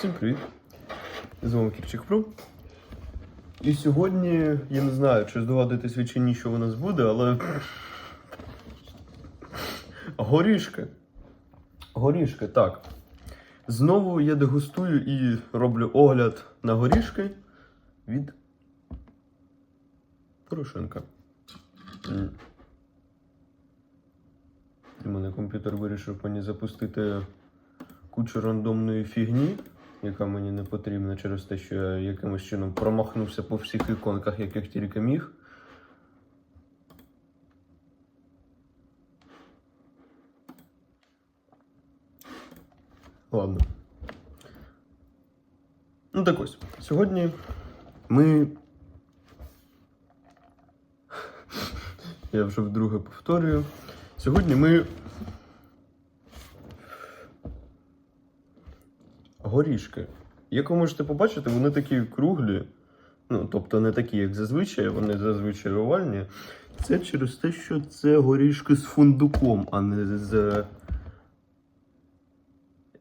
Всім привіт! З вами Кірчик Про. І сьогодні, я не знаю, чи здогадуєтесь ви чи ні, що у нас буде, але. Горішки. Горішки, так. Знову я дегустую і роблю огляд на горішки від Порошенка. У мене комп'ютер вирішив мені запустити кучу рандомної фігні, яка мені не потрібна через те, що я якимось чином промахнувся по всіх іконках, яких тільки міг. Ладно. Ну так ось. Сьогодні ми. Я вже вдруге повторюю. Сьогодні ми горішки. Як ви можете побачити, вони такі круглі. Ну, тобто не такі, як зазвичай, вони зазвичай овальні. Це через те, що це горішки з фундуком, а не з.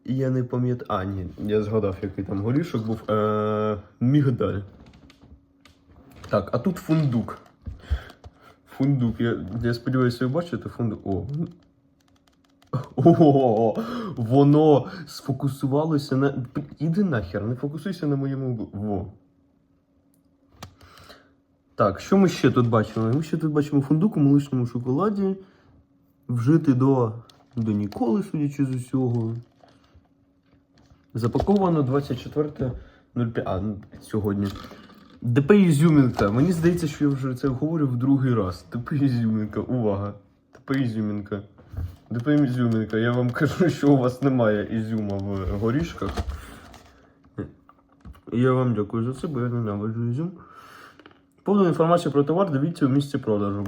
Я не пам'ятаю. А, ні, я згадав, який там горішок був. Е... Мігдаль. Так, а тут фундук. Фундук. Я, я сподіваюся, ви бачите фундук. О, о, воно сфокусувалося на. Іди нахер, не фокусуйся на моєму. Во. Так, що ми ще тут бачимо? Ми ще тут бачимо фундук у молочному шоколаді. Вжити до, до ніколи, судячи з усього. Запаковано 24.05. А, ну, сьогодні. ДП Ізюмінка. Мені здається, що я вже це говорю в другий раз. ДП Ізюмінка, увага. ДП Ізюмінка. ДП Ізюмінка, я вам кажу, що у вас немає ізюма в горішках. Я вам дякую за це, бо я ненавиджу ізюм. Повну інформацію про товар дивіться у місці продажу.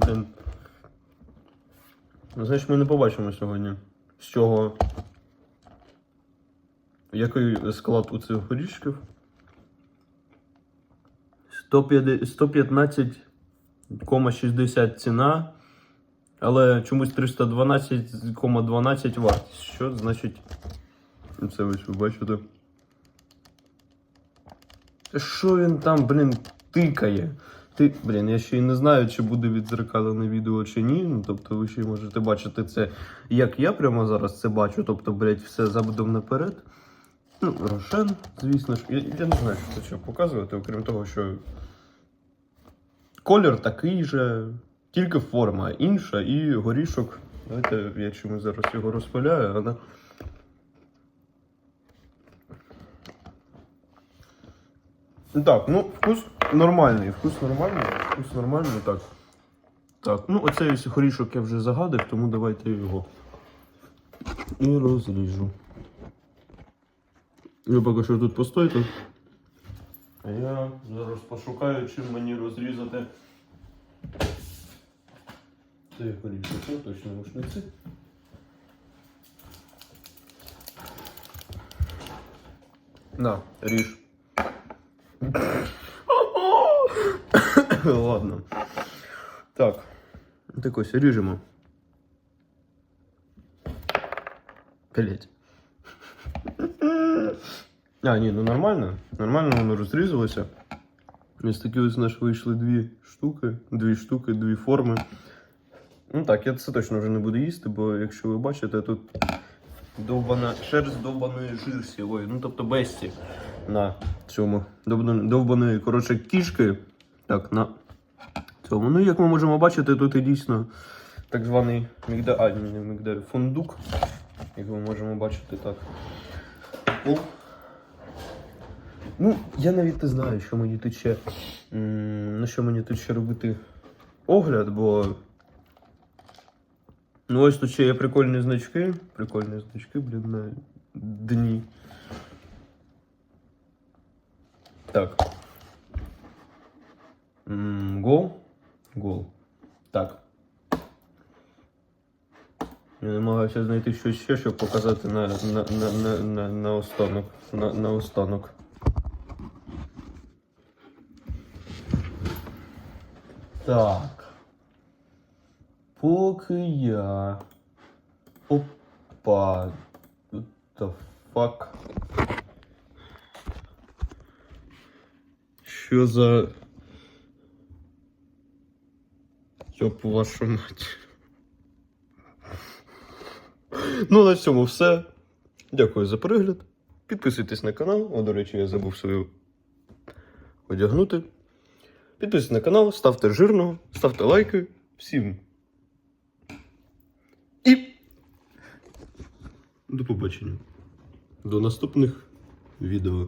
Значить, ми не побачимо сьогодні, з чого. Який склад у цих горішків. 150 115,60 ціна, але чомусь 312,12 вартість. Що значить. Це ось ви бачите. Що він там, блін, тикає? Ти, блін, я ще й не знаю, чи буде відзеркалене відео чи ні. Ну, тобто ви ще можете бачити це, як я прямо зараз це бачу. Тобто, блядь, все задом наперед. Ну, Рошен, звісно ж. Я, я не знаю, що це що показувати, окрім того, що колір такий же, тільки форма інша і горішок. Давайте я чомусь зараз його розпиляю, але. Так, ну вкус нормальний, вкус нормальний, вкус нормальний, так. Так, ну оцей ось горішок я вже загадив, тому давайте його і розріжу. Ви поки що тут постойте. А я зараз пошукаю, чим мені розрізати. Це горішок, ну точно рушниці. На, ріж. Ладно. Так. Так ось ріжемо. Блять. А, ні, ну нормально. Нормально воно розрізалося. Ось такі ось у вийшли дві штуки, дві штуки, дві форми. Ну так, я це точно вже не буду їсти, бо якщо ви бачите, тут довбана шерсть довбаної жирсі, ой, ну тобто бесті на цьому довбаної, коротше, кішки. Так, на цьому. Ну, як ми можемо бачити, тут і дійсно так званий мігда... а, не мігдаль, фундук. Як ми можемо бачити, так. О. Ну, я навіть не знаю, що мені тут ще. На що мені тут ще робити огляд, бо. Ну, ось тут ще є прикольні значки. Прикольні значки, блін, на дні. Так. М, Гол. Гол. Так. Я намагаюся знайти щось ще, щоб показати на, на, на, на, на, на останок. На, на останок. Так. Поки я. Опа. What the fuck? Що за. Йоп вашу мать. Ну, на цьому все. Дякую за перегляд. Підписуйтесь на канал. О, до речі, я забув свою одягнути. Підписуйтесь на канал, ставте жирного, ставте лайки. Всім. І. До побачення. До наступних відео.